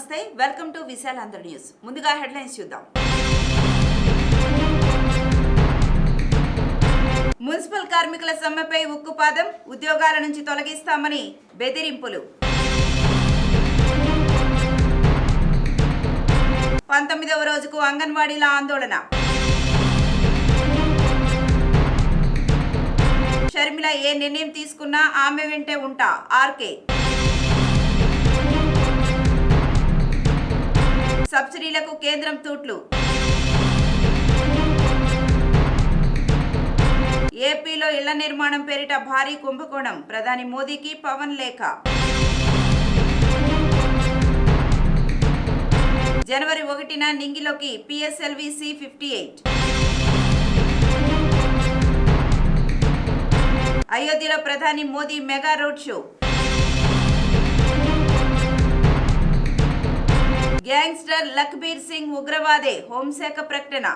నమస్తే welcome to Vishal Andhra news. ముందుగా headlines చూద్దాం. మున్సిపల్ కార్మికుల సమ్మెపై ఉక్కుపాదం ఉద్యోగాల నుంచి తొలగిస్తామని బెదిరింపులు. పంతొమ్మిదవ రోజుకు అంగన్వాడీల ఆందోళన. షర్మిల ఏ నిర్ణయం తీసుకున్నా ఆమె వెంటే ఉంటా ఆర్కే. సబ్సిడీలకు కేంద్రం తూట్లు. ఏపీలో ఇళ్ళ నిర్మాణం పేరిట భారీ కుంభకోణం. ప్రధాని మోదీకి పవన్ లేఖ. జనవరి ఒకటిన నింగిలోకి పిఎస్ఎల్వి సి ఫిఫ్టీ ఎయిట్. అయోధ్యలో ప్రధాని Modi mega road show. Gangster Lakhbir Singh ఉగ్రవాదే హోంశాఖ ప్రకటన.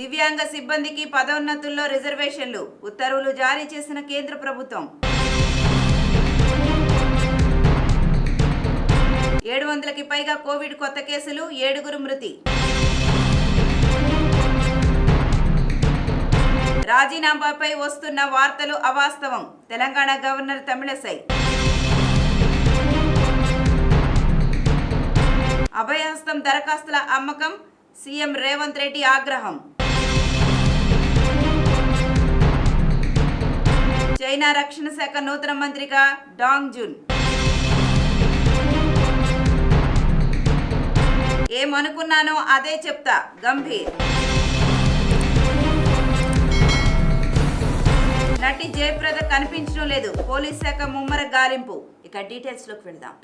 దివ్యాంగ సిబ్బందికి పదోన్నతుల్లో రిజర్వేషన్లు. ఉత్తర్వులు జారీ చేసిన కేంద్ర ప్రభుత్వం. ఏడు వందలకి పైగా కోవిడ్ కొత్త కేసులు ఏడుగురు మృతి. రాజీనామాపై వస్తున్న వార్తలు అవాస్తవం. తెలంగాణ గవర్నర్ తమిళసై అభయహస్తం దరఖాస్తుల అమ్మకం సీఎం రేవంత్ రెడ్డి ఆగ్రహం. చైనా రక్షణ శాఖ నూతన మంత్రిగా డాంగ్ జున్ ఏమనుకున్నానో అదే చెప్తా గంభీర్. నటి జయప్రద కనిపించడం లేదు పోలీస్ శాఖ ముమ్మర గాలింపు. ఇక డీటెయిల్స్లోకి వెళ్దాం.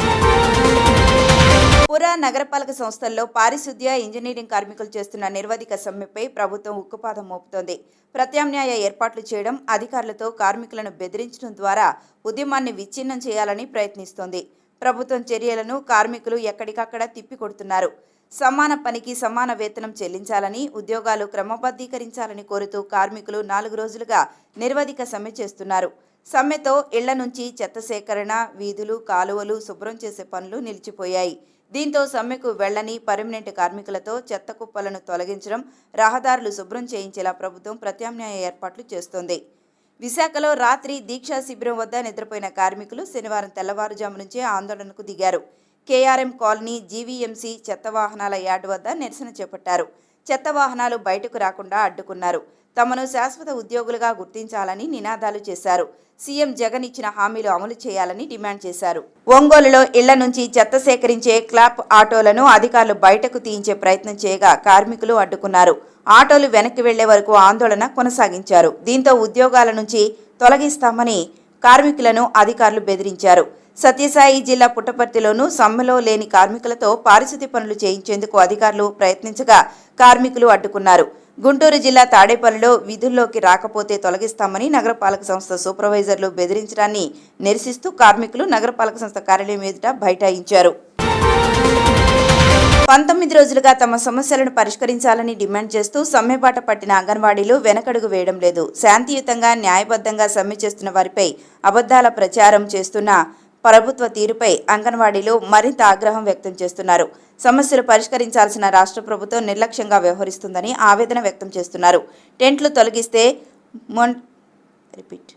పుర నగరపాలక సంస్థల్లో పారిశుద్ధ్య ఇంజనీరింగ్ కార్మికులు చేస్తున్న నిర్వధిక సమ్మెపై ప్రభుత్వం ఉక్కుపాదం మోపుతోంది. ప్రత్యామ్నాయ ఏర్పాట్లు చేయడం అధికారులతో కార్మికులను బెదిరించడం ద్వారా ఉద్యమాన్ని విచ్ఛిన్నం చేయాలని ప్రయత్నిస్తోంది. ప్రభుత్వం చర్యలను కార్మికులు ఎక్కడికక్కడ తిప్పికొడుతున్నారు. సమాన పనికి సమాన వేతనం చెల్లించాలని ఉద్యోగాలు క్రమబద్ధీకరించాలని కోరుతూ కార్మికులు నాలుగు రోజులుగా నిర్వధిక సమ్మె చేస్తున్నారు. సమ్మెతో ఇళ్ళ నుంచి చెత్త సేకరణ వీధులు కాలువలు శుభ్రం చేసే పనులు నిలిచిపోయాయి. దీంతో సమ్మెకు వెళ్ళని పర్మనెంట్ కార్మికులతో చెత్త కుప్పలను తొలగించడం రహదారులు శుభ్రం చేయించేలా ప్రభుత్వం ప్రత్యామ్నాయ ఏర్పాట్లు చేస్తోంది. విశాఖలో రాత్రి దీక్షా శిబిరం వద్ద నిద్రపోయిన కార్మికులు శనివారం తెల్లవారుజాము నుంచే ఆందోళనకు దిగారు. కేఆర్ఎం కాలనీ జీవీఎంసీ చెత్త వాహనాల యార్డు వద్ద నిరసన చేపట్టారు. చెత్త వాహనాలు బయటకు రాకుండా అడ్డుకున్నారు. తమను శాశ్వత ఉద్యోగులుగా గుర్తించాలని నినాదాలు చేశారు. సీఎం జగన్ ఇచ్చిన హామీలు అమలు చేయాలని డిమాండ్ చేశారు. ఒంగోలులో ఇళ్ళ నుంచి చెత్త సేకరించే క్లాప్ ఆటోలను అధికారులు బయటకు తీయించే ప్రయత్నం చేయగా కార్మికులు అడ్డుకున్నారు. ఆటోలు వెనక్కి వెళ్ళే వరకు ఆందోళన కొనసాగించారు. దీంతో ఉద్యోగాల నుంచి తొలగిస్తామని కార్మికులను అధికారులు బెదిరించారు. సత్యసాయి జిల్లా పుట్టపర్తిలోనూ సమ్మెలో లేని కార్మికులతో పారిశుద్ధ్య పనులు చేయించేందుకు అధికారులు ప్రయత్నించగా కార్మికులు అడ్డుకున్నారు. గుంటూరు జిల్లా తాడేపల్లిలో విధుల్లోకి రాకపోతే తొలగిస్తామని నగరపాలక సంస్థ సూపర్వైజర్లు బెదిరించడాన్ని నిరసిస్తూ కార్మికులు నగరపాలక సంస్థ కార్యాలయం ఎదుట బైఠాయించారు. పంతొమ్మిది రోజులుగా తమ సమస్యలను పరిష్కరించాలని డిమాండ్ చేస్తూ సమ్మెబాట పట్టిన అంగన్వాడీలు వెనకడుగు వేయడం లేదు. శాంతియుతంగా న్యాయబద్ధంగా సమ్మె చేస్తున్న వారిపై అబద్ధాల ప్రచారం చేస్తున్న ప్రభుత్వ తీరుపై అంగన్వాడీలు మరింత ఆగ్రహం వ్యక్తం చేస్తున్నారు. సమస్యలు పరిష్కరించాల్సిన రాష్ట్ర ప్రభుత్వం నిర్లక్ష్యంగా వ్యవహరిస్తుందని ఆవేదన వ్యక్తం చేస్తున్నారు. టెంట్లు తొలగిస్తే మొన్ రిపీట్.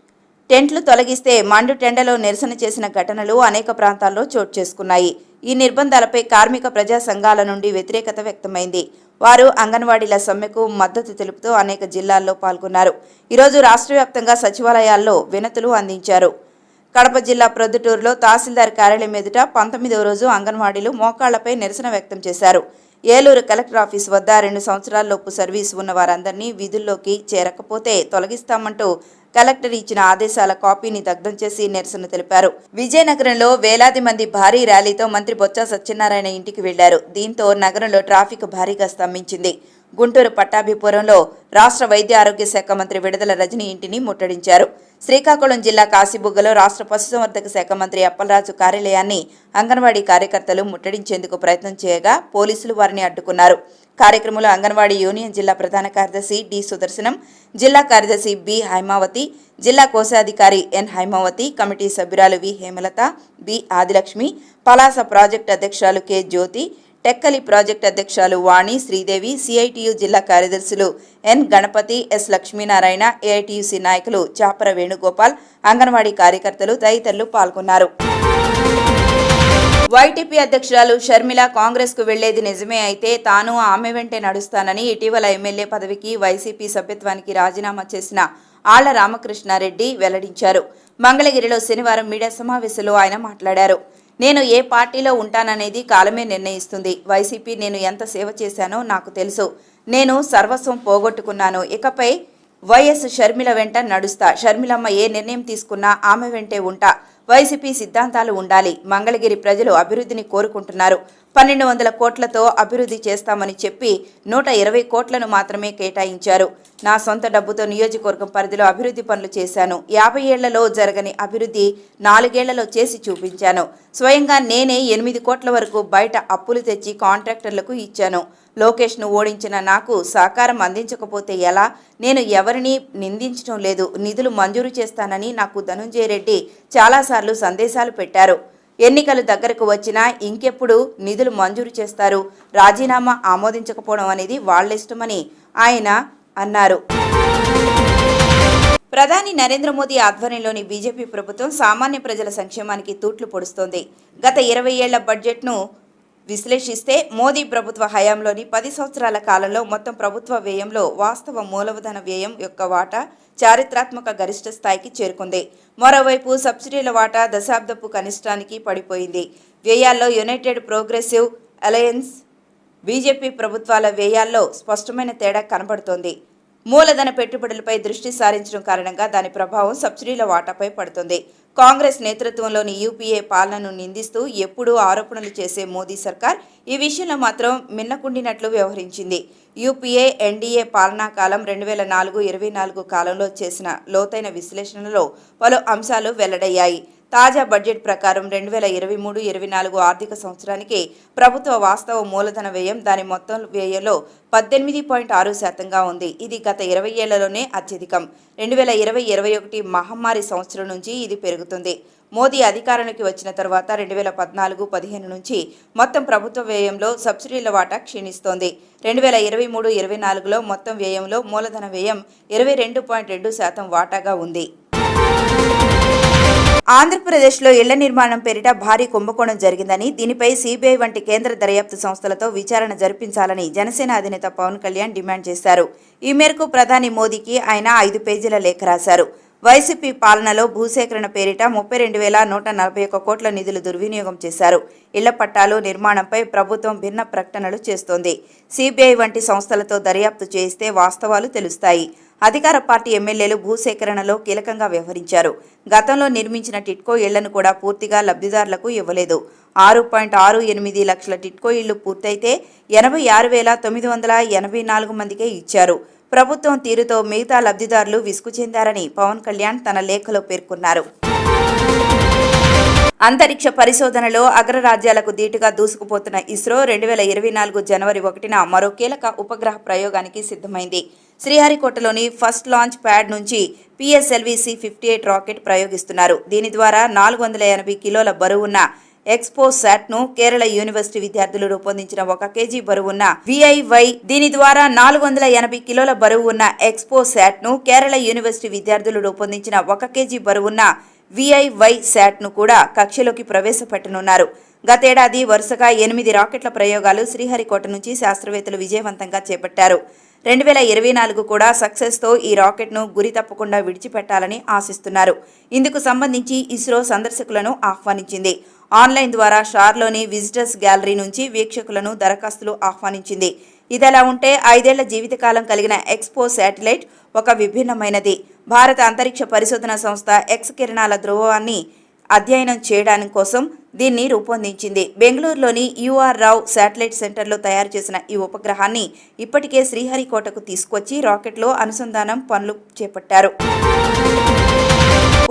టెంట్లు తొలగిస్తే మండు టెండలో నిరసన చేసిన ఘటనలు అనేక ప్రాంతాల్లో చోటు చేసుకున్నాయి. ఈ నిర్బంధాలపై కార్మిక ప్రజా సంఘాల నుండి వ్యతిరేకత వ్యక్తమైంది. వారు అంగన్వాడీల సమ్మెకు మద్దతు తెలుపుతూ అనేక జిల్లాల్లో పాల్గొన్నారు. ఈరోజు రాష్ట్ర వ్యాప్తంగా సచివాలయాల్లో వినతులు అందించారు. కడప జిల్లా ప్రొద్దుటూరులో తహసీల్దార్ కార్యాలయం ఎదుట పంతొమ్మిదవ రోజు అంగన్వాడీలు మోకాళ్ళపై నిరసన వ్యక్తం చేశారు. ఏలూరు కలెక్టర్ ఆఫీస్ వద్ద రెండు సంవత్సరాలలోపు సర్వీస్ ఉన్న వారందరినీ విధుల్లోకి చేరకపోతే తొలగిస్తామంటూ కలెక్టర్ ఇచ్చిన ఆదేశాల కాపీని దగ్ధం చేసి నిరసన తెలిపారు. విజయనగరంలో వేలాది మంది భారీ ర్యాలీతో మంత్రి బొత్స సత్యనారాయణ ఇంటికి వెళ్ళారు. దీంతో నగరంలో ట్రాఫిక్ భారీగా స్తంభించింది. గుంటూరు పట్టాభిపురంలో రాష్ట్ర వైద్య ఆరోగ్య శాఖ మంత్రి విడుదల రజని ఇంటిని ముట్టడించారు. శ్రీకాకుళం జిల్లా కాశీబుగ్గలో రాష్ట్ర పశుసంవర్ధక శాఖ మంత్రి అప్పలరాజు కార్యాలయాన్ని అంగన్వాడీ కార్యకర్తలు ముట్టడించేందుకు ప్రయత్నం చేయగా పోలీసులు వారిని అడ్డుకున్నారు. కార్యక్రమంలో అంగన్వాడీ యూనియన్ జిల్లా ప్రధాన కార్యదర్శి డి సుదర్శనం జిల్లా కార్యదర్శి బి హైమావతి జిల్లా కోశాధికారి ఎన్ హైమావతి కమిటీ సభ్యురాలు V Hemalatha B Adilakshmi Palasa project అధ్యక్షురాలు కె జ్యోతి టెక్కలి ప్రాజెక్ట్ అధ్యక్షులు వాణి శ్రీదేవి సిఐటియు జిల్లా కార్యదర్శులు N Ganapathi S Lakshminarayana AITUC నాయకులు చాపర వేణుగోపాల్ అంగన్వాడీ కార్యకర్తలు తదితరులు పాల్గొన్నారు. వైటీపీ అధ్యక్షురాలు షర్మిల కాంగ్రెస్కు వెళ్ళేది నిజమే అయితే తాను ఆమె వెంటే నడుస్తానని ఇటీవల ఎమ్మెల్యే పదవికి వైసీపీ సభ్యత్వానికి రాజీనామా చేసిన ఆళ్ళ రామకృష్ణారెడ్డి వెల్లడించారు. మంగళగిరిలో శనివారం మీడియా సమావేశంలో ఆయన మాట్లాడారు. నేను ఏ పార్టీలో ఉంటాననేది కాలమే నిర్ణయిస్తుంది. వైసీపీ నేను ఎంత సేవ చేశానో నాకు తెలుసు. నేను సర్వస్వం పోగొట్టుకున్నాను. ఇకపై వైఎస్ షర్మిల వెంట నడుస్తా. షర్మిలమ్మ ఏ నిర్ణయం తీసుకున్నా ఆమె వెంటే ఉంటా. వైసీపీ సిద్ధాంతాలు ఉండాలి. మంగళగిరి ప్రజలు అభివృద్ధిని కోరుకుంటున్నారు. పన్నెండు వందల కోట్లతో అభివృద్ధి చేస్తామని చెప్పి నూట ఇరవై కోట్లను మాత్రమే కేటాయించారు. నా సొంత డబ్బుతో నియోజకవర్గం పరిధిలో అభివృద్ధి పనులు చేశాను. యాభై ఏళ్ళలో జరగని అభివృద్ధి నాలుగేళ్ళలో చేసి చూపించాను. స్వయంగా నేనే ఎనిమిది కోట్ల వరకు బయట అప్పులు తెచ్చి కాంట్రాక్టర్లకు ఇచ్చాను. లోకేష్ను ఓడించిన నాకు సహకారం అందించకపోతే ఎలా? నేను ఎవరిని నిందించడం లేదు. నిధులు మంజూరు చేస్తానని నాకు ధనుంజయ రెడ్డి చాలాసార్లు సందేశాలు పెట్టారు. ఎన్నికలు దగ్గరకు వచ్చినా ఇంకెప్పుడు నిధులు మంజూరు చేస్తారు. రాజీనామా ఆమోదించకపోవడం అనేది వాళ్ళ ఇష్టమని ఆయన అన్నారు. ప్రధాని నరేంద్ర మోదీ ఆధ్వర్యంలోని బీజేపీ ప్రభుత్వం సామాన్య ప్రజల సంక్షేమానికి తూట్లు పొడుస్తోంది. గత ఇరవై ఏళ్ళ బడ్జెట్ను విశ్లేషిస్తే మోదీ ప్రభుత్వ హయాంలోని పది సంవత్సరాల కాలంలో మొత్తం ప్రభుత్వ వ్యయంలో వాస్తవ మూలధన వ్యయం యొక్క వాటా చారిత్రాత్మక గరిష్ట స్థాయికి చేరుకుంది. మరోవైపు సబ్సిడీల వాటా దశాబ్దపు కనిష్టానికి పడిపోయింది. వ్యయాల్లో యునైటెడ్ ప్రోగ్రెసివ్ అలయన్స్ బీజేపీ ప్రభుత్వాల వ్యయాల్లో స్పష్టమైన తేడా కనబడుతోంది. మూలధన పెట్టుబడులపై దృష్టి సారించడం కారణంగా దాని ప్రభావం సబ్సిడీల వాటాపై పడుతుంది. కాంగ్రెస్ నేతృత్వంలోని యూపీఏ పాలనను నిందిస్తూ ఎప్పుడూ ఆరోపణలు చేసే మోదీ సర్కార్ ఈ విషయంలో మాత్రం మిన్నకుండినట్లు వ్యవహరించింది. యూపీఏ ఎన్డీఏ పాలనా కాలం రెండు వేల నాలుగు ఇరవై నాలుగు కాలంలో చేసిన లోతైన విశ్లేషణలో పలు అంశాలు వెల్లడయ్యాయి. తాజా బడ్జెట్ ప్రకారం రెండు వేల ఇరవై మూడు ఇరవై నాలుగు ఆర్థిక సంవత్సరానికి ప్రభుత్వ వాస్తవ మూలధన వ్యయం దాని మొత్తం వ్యయంలో పద్దెనిమిది పాయింట్ ఆరు శాతంగా ఉంది. ఇది గత ఇరవై ఏళ్ళలోనే అత్యధికం. రెండు వేల ఇరవై ఇరవై ఒకటి మహమ్మారి సంవత్సరం నుంచి ఇది పెరుగుతుంది. మోదీ అధికారంలోకి వచ్చిన తర్వాత రెండు వేల పద్నాలుగు పదిహేను నుంచి మొత్తం ప్రభుత్వ వ్యయంలో సబ్సిడీల వాటా క్షీణిస్తోంది. రెండు వేల ఇరవై మూడు ఇరవై నాలుగులో మొత్తం వ్యయంలో మూలధన వ్యయం ఇరవై రెండు పాయింట్ రెండు శాతం వాటాగా ఉంది. ఆంధ్రప్రదేశ్లో ఇళ్ళ నిర్మాణం పేరిట భారీ కుంభకోణం జరిగిందని దీనిపై సిబిఐ వంటి కేంద్ర దర్యాప్తు సంస్థలతో విచారణ జరిపించాలని జనసేన అధినేత పవన్ కళ్యాణ్ డిమాండ్ చేశారు. ఈ మేరకు ప్రధాని మోదీకి ఆయన ఐదు పేజీల లేఖ రాశారు. వైసీపీ పాలనలో భూసేకరణ పేరిట ముప్పై రెండు వేల నూట నలభై ఒక్క కోట్ల నిధులు దుర్వినియోగం చేశారు. ఇళ్ళ పట్టాలు నిర్మాణంపై ప్రభుత్వం భిన్న ప్రకటనలు చేస్తోంది. సిబిఐ వంటి సంస్థలతో దర్యాప్తు చేయిస్తే వాస్తవాలు తెలుస్తాయి. అధికార పార్టీ ఎమ్మెల్యేలు భూసేకరణలో కీలకంగా వ్యవహరించారు. గతంలో నిర్మించిన టిట్కో ఇళ్ళను కూడా పూర్తిగా లబ్ధిదారులకు ఇవ్వలేదు. ఆరు పాయింట్ ఆరు ఎనిమిది లక్షల టిట్కో ఇళ్ళు పూర్తయితే ఎనభై ఆరు వేల తొమ్మిది వందల ఎనభై నాలుగు మందికే ఇచ్చారు. ప్రభుత్వం తీరుతో మిగతా లబ్ధిదారులు విసుగు చెందారని పవన్ కళ్యాణ్ తన లేఖలో పేర్కొన్నారు. అంతరిక్ష పరిశోధనలో అగ్రరాజ్యాలకు ధీటుగా దూసుకుపోతున్న ఇస్రో రెండు వేల ఇరవై నాలుగు జనవరి ఒకటిన మరో కీలక ఉపగ్రహ ప్రయోగానికి సిద్ధమైంది. శ్రీహరికోటలోని ఫస్ట్ లాంచ్ ప్యాడ్ నుంచి PSLV C fifty eight rocket ప్రయోగిస్తున్నారు. దీని ద్వారా నాలుగు వందల ఎనభై కిలోల బరువున్న ఎక్స్పో శాట్ను కేరళ యూనివర్సిటీ విద్యార్థులు రూపొందించిన ఒక కేజీ బరువున్న విఐవై దీని ద్వారా నాలుగు వందల ఎనభై కిలోల బరువు ఉన్న ఎక్స్పో శాట్ను కేరళ యూనివర్సిటీ విద్యార్థులు రూపొందించిన ఒక కేజీ బరువున్న విఐవై శాట్ను కూడా కక్షలోకి ప్రవేశపెట్టనున్నారు. గతేడాది వరుసగా ఎనిమిది రాకెట్ల ప్రయోగాలు శ్రీహరికోట నుంచి శాస్త్రవేత్తలు విజయవంతంగా చేపట్టారు. రెండు వేల ఇరవై నాలుగు కూడా సక్సెస్తో ఈ రాకెట్ను గురి తప్పకుండా విడిచిపెట్టాలని ఆశిస్తున్నారు. ఇందుకు సంబంధించి ఇస్రో సందర్శకులను ఆహ్వానించింది. ఆన్లైన్ ద్వారా షార్లోని విజిటర్స్ గ్యాలరీ నుంచి వీక్షకులను దరఖాస్తులు ఆహ్వానించింది. ఇదిలా ఉంటే ఐదేళ్ళ జీవితకాలం కలిగిన ఎక్స్పో శాటిలైట్ ఒక విభిన్నమైనది. భారత అంతరిక్ష పరిశోధన సంస్థ ఎక్స్ కిరణాల ధ్రువాన్ని అధ్యయనం చేయడానికి కోసం దీన్ని రూపొందించింది. బెంగళూరులోని యూఆర్ రావు శాటిలైట్ సెంటర్లో తయారు చేసిన ఈ ఉపగ్రహాన్ని ఇప్పటికే శ్రీహరికోటకు తీసుకొచ్చి రాకెట్లో అనుసంధానం పనులు చేపట్టారు.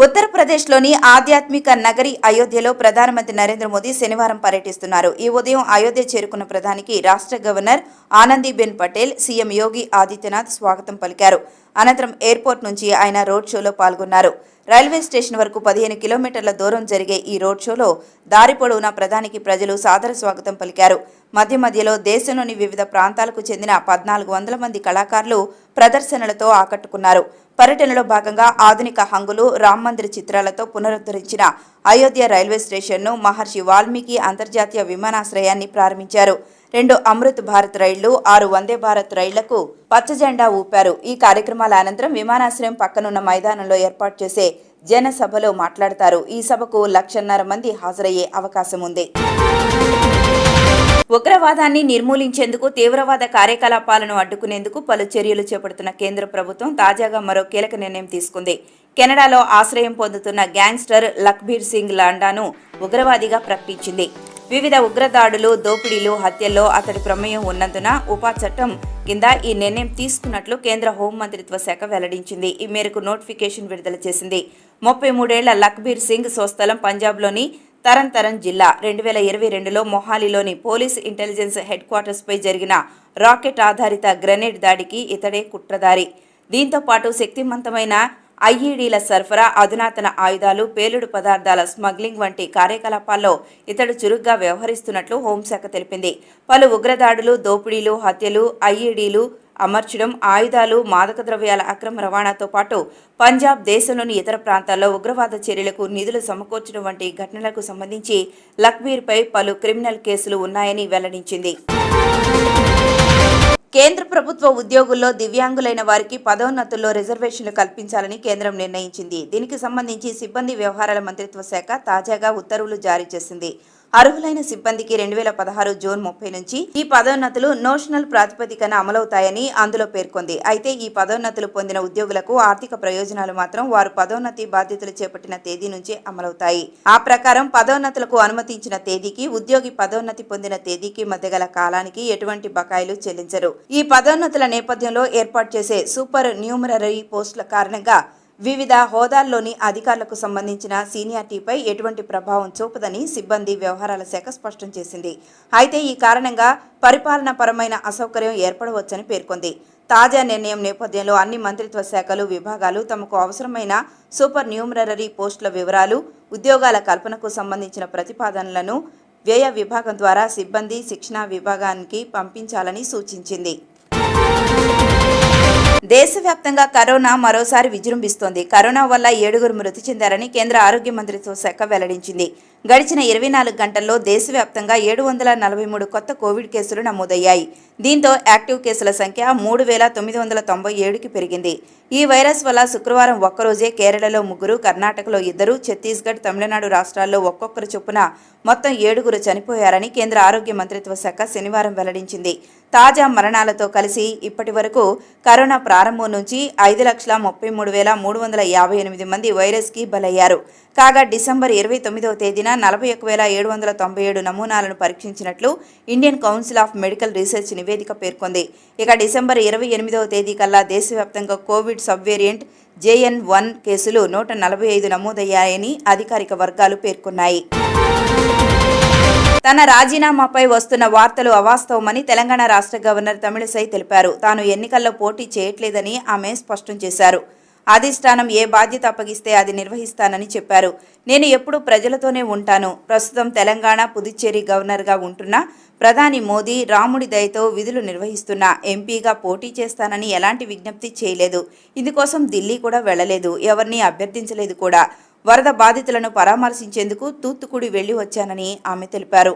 ఉత్తరప్రదేశ్లోని ఆధ్యాత్మిక నగరి అయోధ్యలో ప్రధానమంత్రి నరేంద్ర మోదీ శనివారం పర్యటిస్తున్నారు. ఈ ఉదయం అయోధ్య చేరుకున్న ప్రధానికి రాష్ట్ర గవర్నర్ ఆనందీబెన్ పటేల్ సీఎం యోగి ఆదిత్యనాథ్ స్వాగతం పలికారు. అనంతరం ఎయిర్పోర్ట్ నుంచి ఆయన రోడ్ షోలో పాల్గొన్నారు. రైల్వే స్టేషన్ వరకు పదిహేను కిలోమీటర్ల దూరం జరిగే ఈ రోడ్ షోలో దారి పొడవునా ప్రధానికి ప్రజలు సాదర స్వాగతం పలికారు. మధ్య మధ్యలో దేశంలోని వివిధ ప్రాంతాలకు చెందిన పద్నాలుగు వందల మంది కళాకారులు ప్రదర్శనలతో ఆకట్టుకున్నారు. పర్యటనలో భాగంగా ఆధునిక హంగులు రామ్ మందిర్ చిత్రాలతో పునరుద్ధరించిన అయోధ్య రైల్వే స్టేషన్ను మహర్షి వాల్మీకి అంతర్జాతీయ విమానాశ్రయాన్ని ప్రారంభించారు. రెండు అమృత్ భారత్ రైళ్ళు ఆరు వందే భారత్ రైళ్ళకు పచ్చజెండా ఊపారు. ఈ కార్యక్రమాల అనంతరం విమానాశ్రయం పక్కనున్న మైదానంలో ఏర్పాటు చేసే జనసభలో మాట్లాడతారు. ఈ సభకు లక్షన్నర మంది హాజరయ్యే అవకాశం ఉంది. ఉగ్రవాదాన్ని నిర్మూలించేందుకు తీవ్రవాద కార్యకలాపాలను అడ్డుకునేందుకు పలు చర్యలు చేపడుతున్న కేంద్ర ప్రభుత్వం తాజాగా మరో కీలక నిర్ణయం తీసుకుంది. కెనడాలో ఆశ్రయం పొందుతున్న గ్యాంగ్స్టర్ లక్బీర్ సింగ్ లాండాను ఉగ్రవాదిగా ప్రకటించింది. వివిధ ఉగ్రదాడులు దోపిడీలు హత్యల్లో అతడి ప్రమేయం ఉన్నందున ఉపా చట్టం కింద ఈ నిర్ణయం తీసుకున్నట్లు కేంద్ర హోంమంత్రిత్వ శాఖ వెల్లడించింది. ఈ మేరకు నోటిఫికేషన్ విడుదల చేసింది. ముప్పై మూడేళ్ళ లక్బీర్ సింగ్ స్వస్థలం పంజాబ్లోని తరన్ తరన్ జిల్లా. రెండు వేల ఇరవై రెండులో మొహాలీలోని పోలీస్ ఇంటెలిజెన్స్ హెడ్ క్వార్టర్స్పై జరిగిన రాకెట్ ఆధారిత గ్రెనేడ్ దాడికి ఇతడే కుట్రదారి. దీంతో పాటు శక్తివంతమైన ఐఈడీల సరఫరా అధునాతన ఆయుధాలు పేలుడు పదార్థాల స్మగ్లింగ్ వంటి కార్యకలాపాల్లో ఇతడు చురుగ్గా వ్యవహరిస్తున్నట్లు హోంశాఖ తెలిపింది. పలు ఉగ్రదాడులు దోపిడీలు హత్యలు ఐఈడీలు అమర్చడం ఆయుధాలు మాదక ద్రవ్యాల అక్రమ రవాణాతో పాటు పంజాబ్ దేశంలోని ఇతర ప్రాంతాల్లో ఉగ్రవాద చర్యలకు నిధులు సమకూర్చడం వంటి ఘటనలకు సంబంధించి లక్వీర్పై పలు క్రిమినల్ కేసులు ఉన్నాయని వెల్లడించింది. కేంద్ర ప్రభుత్వ ఉద్యోగుల్లో దివ్యాంగులైన వారికి పదోన్నతుల్లో రిజర్వేషన్లు కల్పించాలని కేంద్రం నిర్ణయించింది. దీనికి సంబంధించి సిబ్బంది వ్యవహారాల మంత్రిత్వ శాఖ తాజాగా ఉత్తర్వులు జారీ చేసింది. అర్హులైన సిబ్బందికి రెండు వేల పదహారు జూన్ ముప్పై నుంచి ఈ పదోన్నతులు నోషనల్ ప్రాతిపదికన అమలవుతాయని అందులో పేర్కొంది. అయితే ఈ పదోన్నతులు పొందిన ఉద్యోగులకు ఆర్థిక ప్రయోజనాలు మాత్రం వారు పదోన్నతి బాధ్యతలు చేపట్టిన తేదీ నుంచే అమలవుతాయి. ఆ ప్రకారం పదోన్నతులకు అనుమతించిన తేదీకి ఉద్యోగి పదోన్నతి పొందిన తేదీకి మధ్య గల కాలానికి ఎటువంటి బకాయిలు చెల్లించరు. ఈ పదోన్నతుల నేపథ్యంలో ఏర్పాటు చేసే సూపర్ న్యూమరరీ పోస్టుల కారణంగా వివిధ హోదాల్లోని అధికారులకు సంబంధించిన సీనియారిటీపై ఎటువంటి ప్రభావం చూపదని సిబ్బంది వ్యవహారాల శాఖ స్పష్టం చేసింది. అయితే ఈ కారణంగా పరిపాలనాపరమైన అసౌకర్యం ఏర్పడవచ్చని పేర్కొంది. తాజా నిర్ణయం నేపథ్యంలో అన్ని మంత్రిత్వ శాఖలు విభాగాలు తమకు అవసరమైన సూపర్ న్యూమరరీ పోస్టుల వివరాలు ఉద్యోగాల కల్పనకు సంబంధించిన ప్రతిపాదనలను వ్యయ విభాగం ద్వారా సిబ్బంది శిక్షణా విభాగానికి పంపించాలని సూచించింది. దేశవ్యాప్తంగా కరోనా మరోసారి విజృంభిస్తోంది. కరోనా వల్ల ఏడుగురు మృతి చెందారని కేంద్ర ఆరోగ్య మంత్రిత్వ శాఖ వెల్లడించింది. గడిచిన ఇరవై నాలుగు గంటల్లో దేశవ్యాప్తంగా ఏడు వందల నలభై మూడు కొత్త కోవిడ్ కేసులు నమోదయ్యాయి. దీంతో యాక్టివ్ కేసుల సంఖ్య మూడు వేల తొమ్మిది వందల తొంభై ఏడుకి పెరిగింది. ఈ వైరస్ వల్ల శుక్రవారం ఒక్కరోజే కేరళలో ముగ్గురు కర్ణాటకలో ఇద్దరు ఛత్తీస్గఢ్ తమిళనాడు రాష్ట్రాల్లో ఒక్కొక్కరు చొప్పున మొత్తం ఏడుగురు చనిపోయారని కేంద్ర ఆరోగ్య మంత్రిత్వ శాఖ శనివారం వెల్లడించింది. తాజా మరణాలతో కలిసి ఇప్పటి వరకు కరోనా ప్రారంభం నుంచి ఐదు లక్షల ముప్పై మూడు వేల మూడు వందల యాభై ఎనిమిది మంది వైరస్కి బలయ్యారు. కాగా డిసెంబర్ ఇరవై తొమ్మిదవ తేదీన నలభై ఒక వేల ఏడు వందల తొంభై ఏడు నమూనాలను పరీక్షించినట్లు Indian Council of Medical Research నివేదిక పేర్కొంది. ఇక డిసెంబర్ ఇరవై ఎనిమిదవ తేదీ కల్లా దేశవ్యాప్తంగా Covid sub variant JN one కేసులు నూట నలభై ఐదు నమోదయ్యాయని అధికారిక వర్గాలు పేర్కొన్నాయి. తన రాజీనామాపై వస్తున్న వార్తలు అవాస్తవమని తెలంగాణ రాష్ట్ర గవర్నర్ తమిళిసై తెలిపారు. తాను ఎన్నికల్లో పోటీ చేయట్లేదని ఆమె స్పష్టం చేశారు. అధిష్టానం ఏ బాధ్యత అప్పగిస్తే అది నిర్వహిస్తానని చెప్పారు. నేను ఎప్పుడూ ప్రజలతోనే ఉంటాను. ప్రస్తుతం తెలంగాణ పుదుచ్చేరి గవర్నర్గా ఉంటున్న ప్రధాని మోదీ రాముడి దయతో విధులు నిర్వహిస్తున్న ఎంపీగా పోటీ చేస్తానని ఎలాంటి విజ్ఞప్తి చేయలేదు. ఇందుకోసం ఢిల్లీ కూడా వెళ్ళలేదు. ఎవరిని అభ్యర్థించలేదు కూడా. వరద బాధితులను పరామర్శించేందుకు తూత్తుకుడి వెళ్ళి వచ్చానని ఆమె తెలిపారు.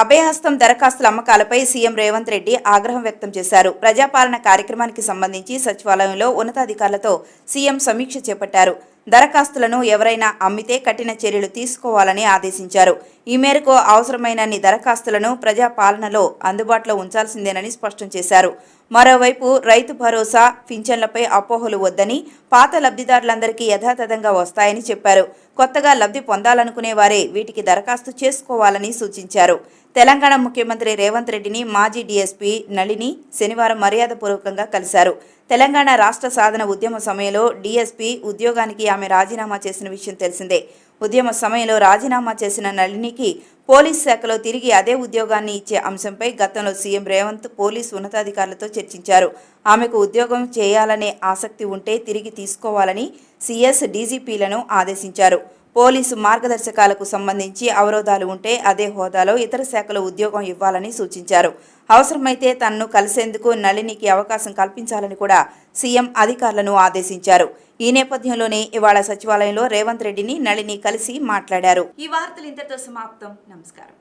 అభయహస్తం దరఖాస్తుల అమ్మకాలపై సీఎం రేవంత్ రెడ్డి ఆగ్రహం వ్యక్తం చేశారు. ప్రజాపాలన కార్యక్రమానికి సంబంధించి సచివాలయంలో ఉన్నతాధికారులతో సీఎం సమీక్ష చేపట్టారు. దరఖాస్తులను ఎవరైనా అమ్మితే కఠిన చర్యలు తీసుకోవాలని ఆదేశించారు. ఈ మేరకు అవసరమైనన్ని దరఖాస్తులను ప్రజాపాలనలో అందుబాటులో ఉంచాల్సిందేనని స్పష్టం చేశారు. మరోవైపు రైతు భరోసా పింఛన్లపై అపోహలు వద్దని పాత లబ్ధిదారులందరికీ యథాతథంగా వస్తాయని చెప్పారు. కొత్తగా లబ్ధి పొందాలనుకునే వారే వీటికి దరఖాస్తు చేసుకోవాలని సూచించారు. తెలంగాణ ముఖ్యమంత్రి రేవంత్ రెడ్డిని మాజీ డీఎస్పీ నళిని శనివారం మర్యాదపూర్వకంగా కలిశారు. తెలంగాణ రాష్ట్ర సాధన ఉద్యమ సమయంలో డీఎస్పీ ఉద్యోగానికి ఆమె రాజీనామా చేసిన విషయం తెలిసిందే. ఉద్యమ సమయంలో రాజీనామా చేసిన నళినికి పోలీస్ శాఖలో తిరిగి అదే ఉద్యోగాన్ని ఇచ్చే అంశంపై గతంలో సీఎం రేవంత్ పోలీసు ఉన్నతాధికారులతో చర్చించారు. ఆమెకు ఉద్యోగం చేయాలనే ఆసక్తి ఉంటే తిరిగి తీసుకోవాలని సీఎస్ డీజీపీలను ఆదేశించారు. పోలీసు మార్గదర్శకాలకు సంబంధించి అవరోధాలు ఉంటే అదే హోదాలో ఇతర శాఖలో ఉద్యోగం ఇవ్వాలని సూచించారు. అవసరమైతే తనను కలిసేందుకు నళినికి అవకాశం కల్పించాలని కూడా సీఎం అధికారులను ఆదేశించారు. ఈ నేపథ్యంలోనే ఇవాళ సచివాలయంలో రేవంత్ రెడ్డిని నళిని కలిసి మాట్లాడారు. ఈ వార్తలు ఇంతటితో సమాప్తం. నమస్కారం.